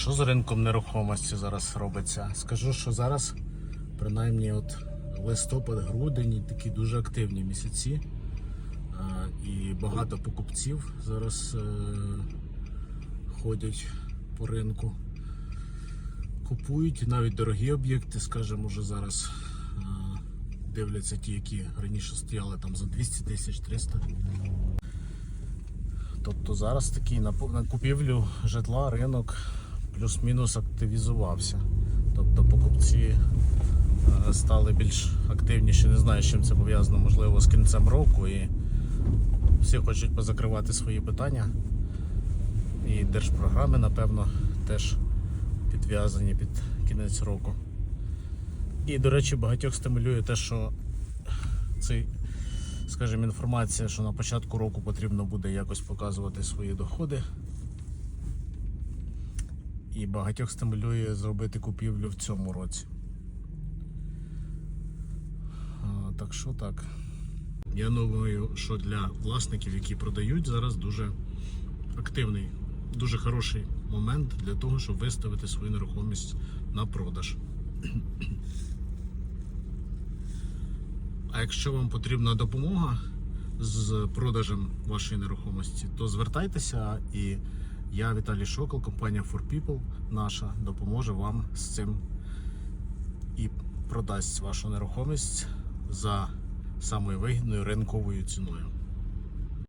Що з ринком нерухомості зараз робиться? Скажу, що зараз, принаймні, от листопад, грудень такі дуже активні місяці. І багато покупців зараз е, ходять по ринку. Купують навіть дорогі об'єкти, скажімо, вже зараз е, дивляться ті, які раніше стояли там за 200 тисяч 300. Тобто зараз такий на, купівлю житла ринок плюс-мінус активізувався. Тобто покупці е, стали більш активніші. Не знаю, з чим це пов'язано, можливо, з кінцем року і всі хочуть позакривати свої питання. І держпрограми, напевно, теж підв'язані під кінець року. І, до речі, багатьох стимулює те, що цей скажімо, інформація, що на початку року потрібно буде якось показувати свої доходи. І багатьох стимулює зробити купівлю в цьому році. Так що так. Я думаю, що для власників, які продають, зараз дуже активний, дуже хороший момент для того, щоб виставити свою нерухомість на продаж. А якщо вам потрібна допомога з продажем вашої нерухомості, то звертайтеся і я, Віталій Шокол, компанія For People наша допоможе вам з цим і продасть вашу нерухомість за самою вигідною ринковою ціною.